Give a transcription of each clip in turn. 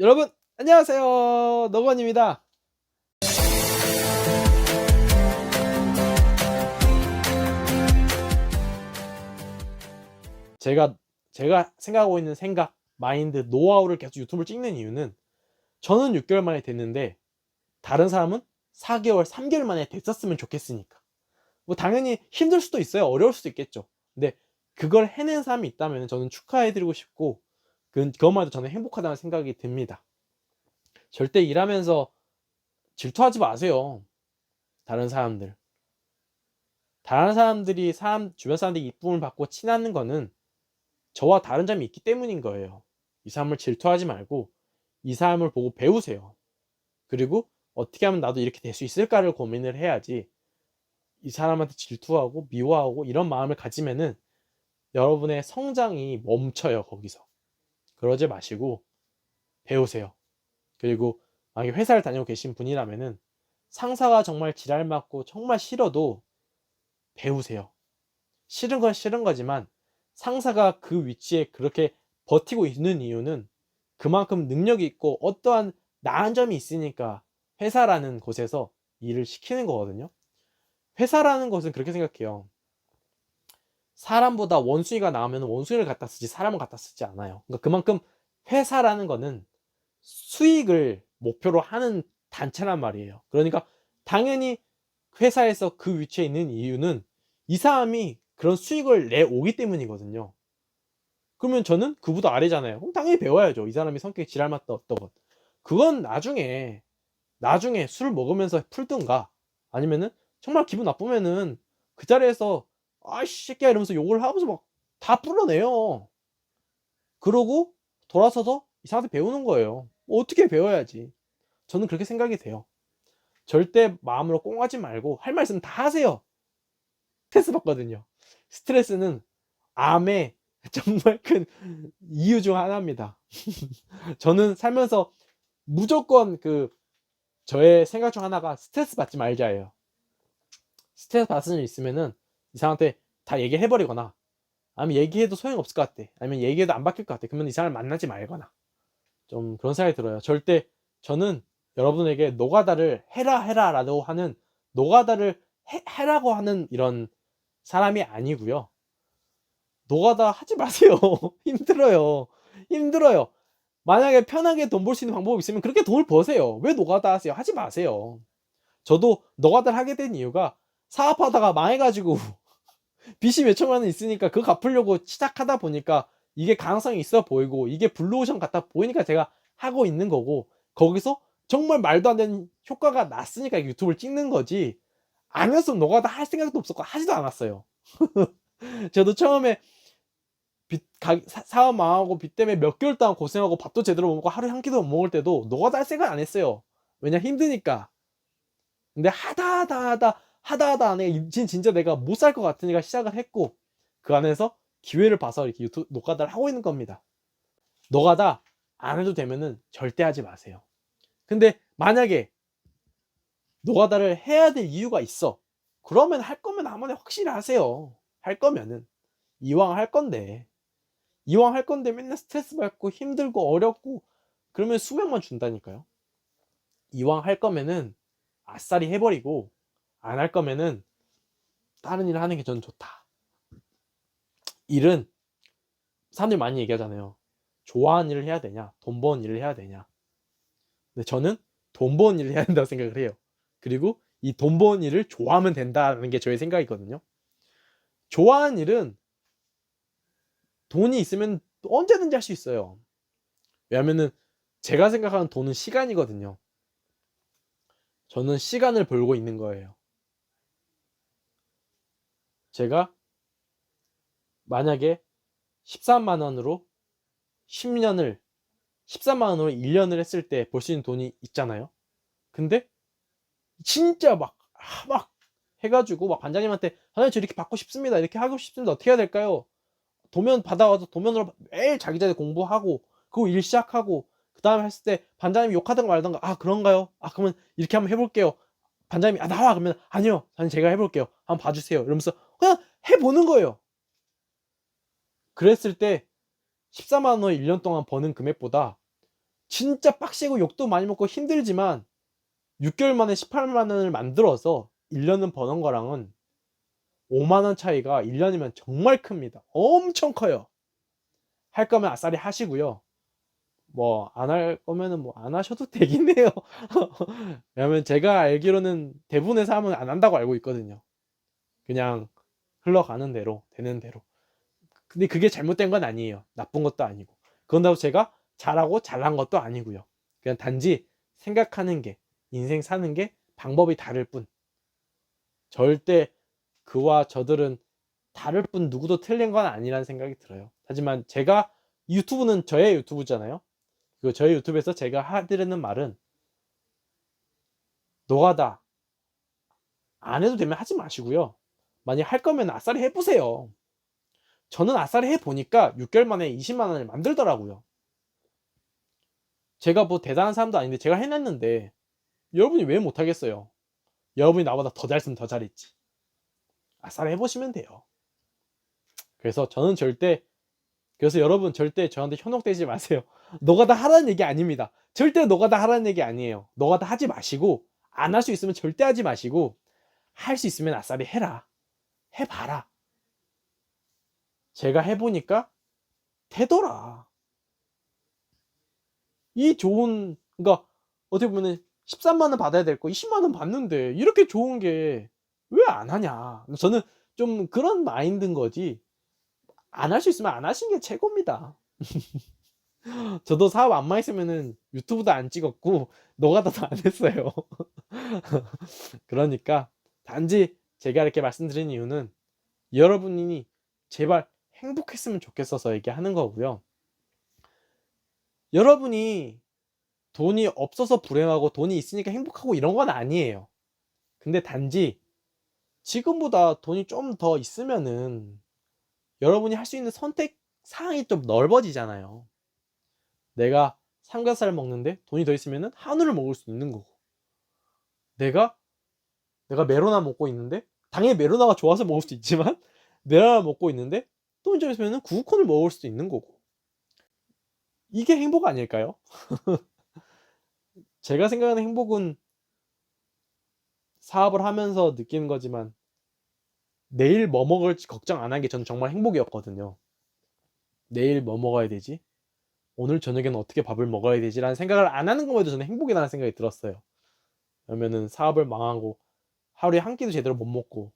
여러분 안녕하세요. 너건입니다. 제가 제가 생각하고 있는 생각 마인드 노하우를 계속 유튜브를 찍는 이유는 저는 6개월 만에 됐는데 다른 사람은 4개월 3개월 만에 됐었으면 좋겠으니까. 뭐 당연히 힘들 수도 있어요. 어려울 수도 있겠죠. 근데 그걸 해낸 사람이 있다면 저는 축하해드리고 싶고 그, 그것만 해도 저는 행복하다는 생각이 듭니다. 절대 일하면서 질투하지 마세요. 다른 사람들. 다른 사람들이 사람, 주변 사람들이 이쁨을 받고 친하는 거는 저와 다른 점이 있기 때문인 거예요. 이 사람을 질투하지 말고 이 사람을 보고 배우세요. 그리고 어떻게 하면 나도 이렇게 될 수 있을까를 고민을 해야지 이 사람한테 질투하고 미워하고 이런 마음을 가지면은 여러분의 성장이 멈춰요, 거기서. 그러지 마시고 배우세요. 그리고 만약에 회사를 다니고 계신 분이라면은 상사가 정말 지랄 맞고 정말 싫어도 배우세요. 싫은 건 싫은 거지만 상사가 그 위치에 그렇게 버티고 있는 이유는 그만큼 능력이 있고 어떠한 나은 점이 있으니까 회사라는 곳에서 일을 시키는 거거든요. 회사라는 것은 그렇게 생각해요. 사람보다 원숭이가 나오면 원숭이를 갖다 쓰지 사람을 갖다 쓰지 않아요. 그러니까 그만큼 회사라는 거는 수익을 목표로 하는 단체란 말이에요. 그러니까 당연히 회사에서 그 위치에 있는 이유는 이 사람이 그런 수익을 내오기 때문이거든요. 그러면 저는 그보다 아래잖아요. 그럼 당연히 배워야죠. 이 사람이 성격이 지랄맞다 어떠건. 그건 나중에 나중에 술 먹으면서 풀든가 아니면은 정말 기분 나쁘면은 그 자리에서 아이씨 새끼야 이러면서 욕을 하면서 막다 풀어내요. 그러고 돌아서서 이 사람한테 배우는 거예요. 뭐 어떻게 배워야지. 저는 그렇게 생각이 돼요. 절대 마음으로 꽁하지 말고 할 말씀 다 하세요. 스트레스 받거든요. 스트레스는 암의 정말 큰 이유 중 하나입니다. 저는 살면서 무조건 그 저의 생각 중 하나가 스트레스 받지 말자예요. 스트레스 받은 일 있으면은 이 사람한테 다 얘기해버리거나 아니면 얘기해도 소용없을 것 같아. 아니면 얘기해도 안 바뀔 것 같아. 그러면 이 사람을 만나지 말거나. 좀 그런 생각이 들어요. 절대 저는 여러분에게 노가다를 해라 해라 라고 하는 노가다를 해, 라고 하는 이런 사람이 아니고요. 노가다 하지 마세요. 힘들어요. 힘들어요. 만약에 편하게 돈 벌 수 있는 방법이 있으면 그렇게 돈을 버세요. 왜 노가다 하세요? 하지 마세요. 저도 노가다를 하게 된 이유가 사업하다가 망해가지고 빚이 몇천만 원 있으니까 그거 갚으려고 시작하다 보니까 이게 가능성이 있어 보이고 이게 블루오션 같아 보이니까 제가 하고 있는 거고 거기서 정말 말도 안 되는 효과가 났으니까 유튜브를 찍는 거지 아니었으면 너가 다 할 생각도 없었고 하지도 않았어요. 저도 처음에 빚, 가, 사, 업 망하고 빚 때문에 몇 개월 동안 고생하고 밥도 제대로 못 먹고 하루에 한 끼도 못 먹을 때도 너가 다 할 생각 안 했어요. 왜냐 힘드니까. 근데 하다 하다 하다 하다 하다 안에 진짜 내가 못 살 것 같으니까 시작을 했고 그 안에서 기회를 봐서 이렇게 유튜브 노가다를 하고 있는 겁니다. 노가다 안 해도 되면은 절대 하지 마세요. 근데 만약에 노가다를 해야 될 이유가 있어. 그러면 할 거면 아무나 확실히 하세요. 할 거면은 이왕 할 건데 이왕 할 건데 맨날 스트레스 받고 힘들고 어렵고 그러면 수명만 준다니까요. 이왕 할 거면은 아싸리 해버리고 안 할 거면은 다른 일을 하는 게 저는 좋다. 일은 사람들이 많이 얘기하잖아요. 좋아하는 일을 해야 되냐, 돈 버는 일을 해야 되냐. 근데 저는 돈 버는 일을 해야 된다고 생각을 해요. 그리고 이 돈 버는 일을 좋아하면 된다는 게 저의 생각이거든요. 좋아하는 일은 돈이 있으면 언제든지 할 수 있어요. 왜냐면은 제가 생각하는 돈은 시간이거든요. 저는 시간을 벌고 있는 거예요. 제가 만약에 13만 원으로 10년을 13만 원으로 1년을 했을 때 벌 수 있는 돈이 있잖아요. 근데 진짜 막, 아, 막 해가지고 막 반장님한테 반장님 저 이렇게 받고 싶습니다. 이렇게 하고 싶습니다. 어떻게 해야 될까요? 도면 받아와서 도면으로 매일 자기 전에 공부하고 그거 일 시작하고 그 다음에 했을 때 반장님이 욕하던가 말던가 아 그런가요? 아 그러면 이렇게 한번 해볼게요. 반장님이 아 나와 그러면 아니요 저는 제가 해볼게요 한번 봐주세요 이러면서 그냥 해보는 거예요 그랬을 때 14만 원 1년 동안 버는 금액보다 진짜 빡세고 욕도 많이 먹고 힘들지만 6개월 만에 18만 원을 만들어서 1년은 버는 거랑은 5만 원 차이가 1년이면 정말 큽니다. 엄청 커요. 할 거면 아싸리 하시고요. 뭐 안 할 거면은 뭐 안 하셔도 되긴 해요. 왜냐면 제가 알기로는 대부분의 사람은 안 한다고 알고 있거든요. 그냥 흘러가는 대로 되는 대로. 근데 그게 잘못된 건 아니에요. 나쁜 것도 아니고. 그런다고 제가 잘하고 잘난 것도 아니고요. 그냥 단지 생각하는 게 인생 사는 게 방법이 다를 뿐. 절대 그와 저들은 다를 뿐 누구도 틀린 건 아니라는 생각이 들어요. 하지만 제가 유튜브는 저의 유튜브잖아요. 그 저희 유튜브에서 제가 하드리는 말은 노가다 안 해도 되면 하지 마시고요. 만약 할 거면 아싸리 해보세요. 저는 아싸리 해보니까 6개월 만에 20만 원을 만들더라고요. 제가 뭐 대단한 사람도 아닌데 제가 해냈는데 여러분이 왜 못하겠어요? 여러분이 나보다 더 잘했으면 더 잘했지. 아싸리 해보시면 돼요. 그래서 저는 절대 그래서 여러분 절대 저한테 현혹되지 마세요. 너가 다 하라는 얘기 아닙니다. 절대 너가 다 하라는 얘기 아니에요. 너가 다 하지 마시고 안 할 수 있으면 절대 하지 마시고 할 수 있으면 아싸리 해라. 해봐라. 제가 해보니까 되더라. 이 좋은 그러니까 어떻게 보면 13만 원 받아야 될 거 20만 원 받는데 이렇게 좋은 게 왜 안 하냐. 저는 좀 그런 마인드인 거지. 안 할 수 있으면 안 하시는 게 최고입니다. 저도 사업 안 망했으면은 유튜브도 안 찍었고 노가다도 안 했어요. 그러니까 단지 제가 이렇게 말씀드린 이유는 여러분이 제발 행복했으면 좋겠어서 얘기하는 거고요. 여러분이 돈이 없어서 불행하고 돈이 있으니까 행복하고 이런 건 아니에요. 근데 단지 지금보다 돈이 좀 더 있으면은 여러분이 할 수 있는 선택 사항이 좀 넓어지잖아요. 내가 삼겹살 먹는데 돈이 더 있으면은 한우를 먹을 수 있는 거고. 내가 내가 메로나 먹고 있는데 당연히 메로나가 좋아서 먹을 수 있지만 메로나 먹고 있는데 돈이 좀 있으면은 구우콘을 먹을 수도 있는 거고. 이게 행복 아닐까요? 제가 생각하는 행복은 사업을 하면서 느끼는 거지만 내일 뭐 먹을지 걱정 안 한 게 저는 정말 행복이었거든요. 내일 뭐 먹어야 되지? 오늘 저녁에는 어떻게 밥을 먹어야 되지라는 생각을 안 하는 것만 해도 저는 행복이라는 생각이 들었어요. 그러면은 사업을 망하고 하루에 한 끼도 제대로 못 먹고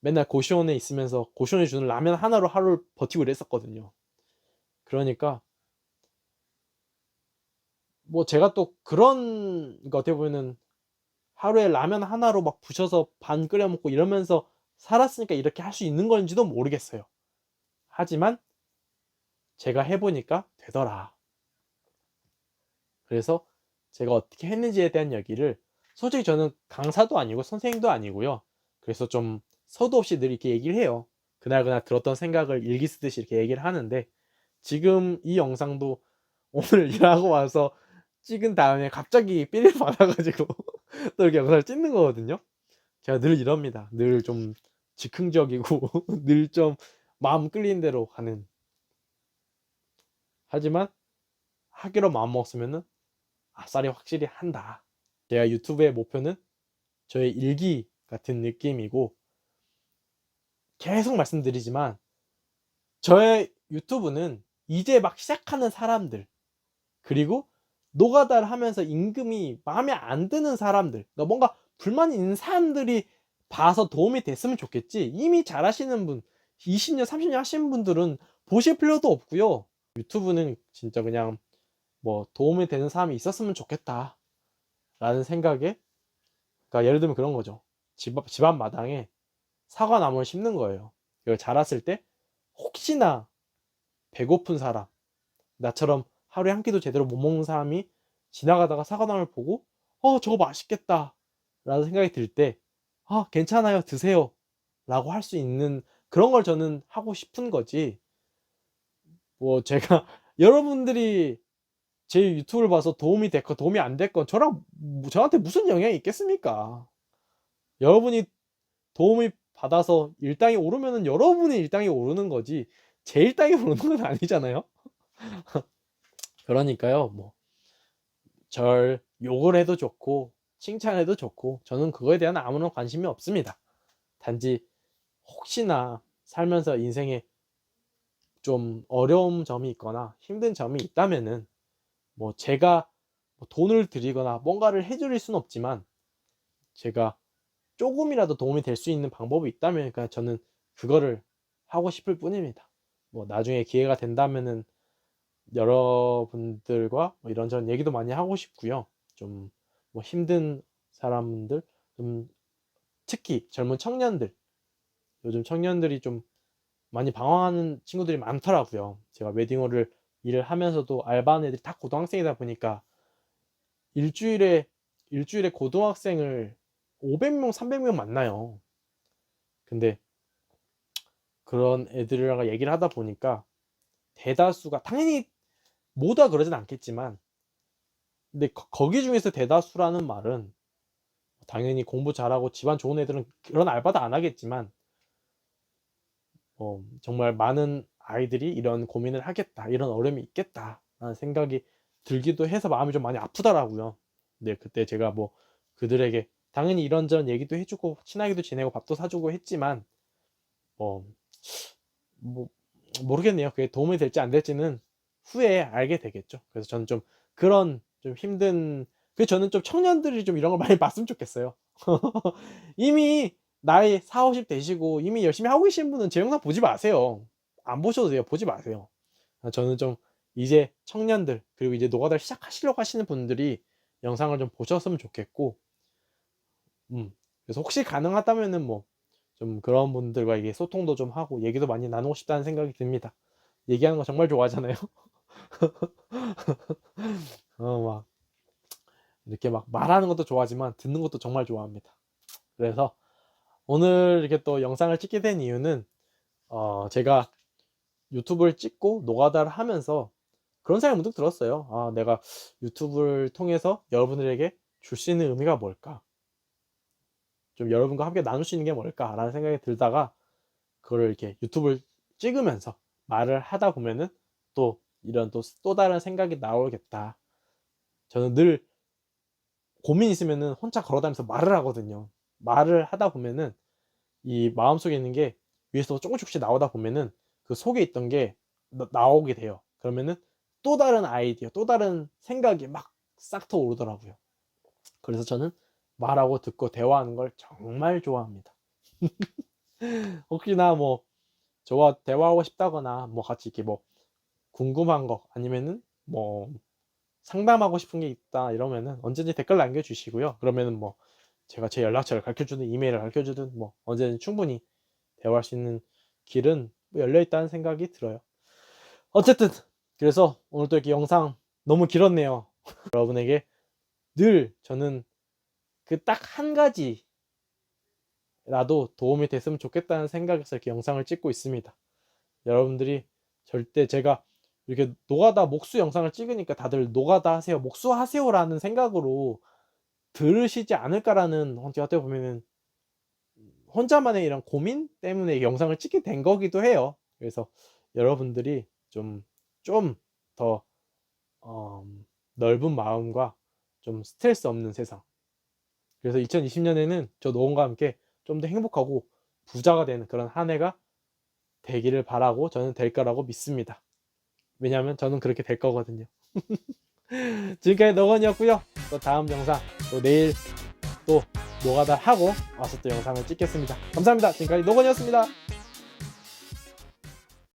맨날 고시원에 있으면서 고시원에 주는 라면 하나로 하루를 버티고 이랬었거든요. 그러니까 뭐 제가 또 그런 그러니까 어떻게 보면은 하루에 라면 하나로 막 부셔서 반 끓여 먹고 이러면서 살았으니까 이렇게 할 수 있는 건지도 모르겠어요. 하지만 제가 해보니까 되더라. 그래서 제가 어떻게 했는지에 대한 얘기를 솔직히 저는 강사도 아니고 선생님도 아니고요. 그래서 좀 서도 없이 늘 이렇게 얘기를 해요. 그날 그날 들었던 생각을 일기 쓰듯이 이렇게 얘기를 하는데 지금 이 영상도 오늘 일하고 와서 찍은 다음에 갑자기 삐리를 받아가지고 또 이렇게 영상을 찍는 거거든요. 제가 늘 이럽니다. 늘 좀 즉흥적이고 늘 좀 마음 끌리는 대로 가는. 하지만 하기로 마음 먹었으면은 아싸리 확실히 한다. 제가 유튜브의 목표는 저의 일기 같은 느낌이고 계속 말씀드리지만 저의 유튜브는 이제 막 시작하는 사람들 그리고 노가다를 하면서 임금이 마음에 안 드는 사람들 그러니까 뭔가 불만이 있는 사람들이 봐서 도움이 됐으면 좋겠지. 이미 잘 하시는 분 20년 30년 하시는 분들은 보실 필요도 없고요. 유튜브는 진짜 그냥 뭐 도움이 되는 사람이 있었으면 좋겠다 라는 생각에 그러니까 예를 들면 그런 거죠. 집, 집안 마당에 사과나무를 심는 거예요. 이걸 자랐을 때 혹시나 배고픈 사람 나처럼 하루에 한 끼도 제대로 못 먹는 사람이 지나가다가 사과나무를 보고 어 저거 맛있겠다 라는 생각이 들 때 아 괜찮아요. 드세요. 라고 할 수 있는 그런 걸 저는 하고 싶은 거지. 뭐 제가 여러분들이 제 유튜브를 봐서 도움이 됐건 도움이 안 됐건 저랑 저한테 무슨 영향이 있겠습니까? 여러분이 도움이 받아서 일당이 오르면은 여러분의 일당이 오르는 거지. 제 일당이 오르는 건 아니잖아요. 그러니까요. 뭐 절 욕을 해도 좋고 칭찬해도 좋고 저는 그거에 대한 아무런 관심이 없습니다. 단지 혹시나 살면서 인생에 좀 어려운 점이 있거나 힘든 점이 있다면은 뭐 제가 뭐 돈을 드리거나 뭔가를 해드릴 수는 없지만 제가 조금이라도 도움이 될 수 있는 방법이 있다면 그냥 저는 그거를 하고 싶을 뿐입니다. 뭐 나중에 기회가 된다면은 여러분들과 뭐 이런저런 얘기도 많이 하고 싶고요. 좀 뭐 힘든 사람들, 좀 특히 젊은 청년들, 요즘 청년들이 좀 많이 방황하는 친구들이 많더라고요. 제가 웨딩홀을 일을 하면서도 알바하는 애들이 다 고등학생이다 보니까 일주일에 일주일에 고등학생을 500명, 300명 만나요. 근데 그런 애들이랑 얘기를 하다 보니까 대다수가 당연히 모두가 그러진 않겠지만 근데 거, 거기 중에서 대다수라는 말은 당연히 공부 잘하고 집안 좋은 애들은 그런 알바도 안 하겠지만 어, 정말 많은 아이들이 이런 고민을 하겠다 이런 어려움이 있겠다 라는 생각이 들기도 해서 마음이 좀 많이 아프더라고요. 근데 그때 제가 뭐 그들에게 당연히 이런저런 얘기도 해주고 친하게도 지내고 밥도 사주고 했지만 어, 뭐 모르겠네요. 그게 도움이 될지 안 될지는 후에 알게 되겠죠. 그래서 저는 좀 그런 좀 힘든 그 저는 좀 청년들이 좀 이런 걸 많이 봤으면 좋겠어요. 이미 나이 4, 50 되시고 이미 열심히 하고 계신 분은 제 영상 보지 마세요. 안 보셔도 돼요. 보지 마세요. 저는 좀 이제 청년들 그리고 이제 노가다를 시작하시려고 하시는 분들이 영상을 좀 보셨으면 좋겠고 음 그래서 혹시 가능하다면은 뭐 좀 그런 분들과 이게 소통도 좀 하고 얘기도 많이 나누고 싶다는 생각이 듭니다. 얘기하는 거 정말 좋아하잖아요 어, 막, 이렇게 막 말하는 것도 좋아하지만 듣는 것도 정말 좋아합니다. 그래서 오늘 이렇게 또 영상을 찍게 된 이유는, 어, 제가 유튜브를 찍고 노가다를 하면서 그런 생각이 문득 들었어요. 아, 내가 유튜브를 통해서 여러분들에게 줄 수 있는 의미가 뭘까? 좀 여러분과 함께 나눌 수 있는 게 뭘까라는 생각이 들다가 그거를 이렇게 유튜브를 찍으면서 말을 하다 보면은 또 이런 또, 또 다른 생각이 나오겠다. 저는 늘 고민 있으면은 혼자 걸어다니면서 말을 하거든요. 말을 하다 보면은 이 마음속에 있는 게 위에서 조금씩 나오다 보면은 그 속에 있던 게 나, 오게 돼요. 그러면은 또 다른 아이디어, 또 다른 생각이 막 싹 터오르더라고요. 그래서 저는 말하고 듣고 대화하는 걸 정말 좋아합니다. 혹시나 뭐 저와 대화하고 싶다거나 뭐 같이 이렇게 뭐 궁금한 거 아니면은 뭐 상담하고 싶은 게 있다 이러면은 언제든지 댓글 남겨주시고요. 그러면은 뭐 제가 제 연락처를 가르쳐주든 이메일을 가르쳐주든 뭐 언제든 충분히 대화할 수 있는 길은 뭐 열려 있다는 생각이 들어요. 어쨌든 그래서 오늘 또 이렇게 영상 너무 길었네요. 여러분에게 늘 저는 그 딱 한 가지라도 도움이 됐으면 좋겠다는 생각에서 이렇게 영상을 찍고 있습니다. 여러분들이 절대 제가 이렇게 노가다 목수 영상을 찍으니까 다들 노가다 하세요, 목수 하세요라는 생각으로 들으시지 않을까라는 어떻게 보면은 혼자만의 이런 고민 때문에 영상을 찍게 된 거기도 해요. 그래서 여러분들이 좀 좀 더 어, 넓은 마음과 좀 스트레스 없는 세상. 그래서 2020년에는 저 노원과 함께 좀 더 행복하고 부자가 되는 그런 한 해가 되기를 바라고 저는 될 거라고 믿습니다. 왜냐하면 저는 그렇게 될 거거든요. 지금까지 노건이었고요. 또 다음 영상 또 내일 또 노가다 하고 와서 또 영상을 찍겠습니다. 감사합니다. 지금까지 노건이었습니다.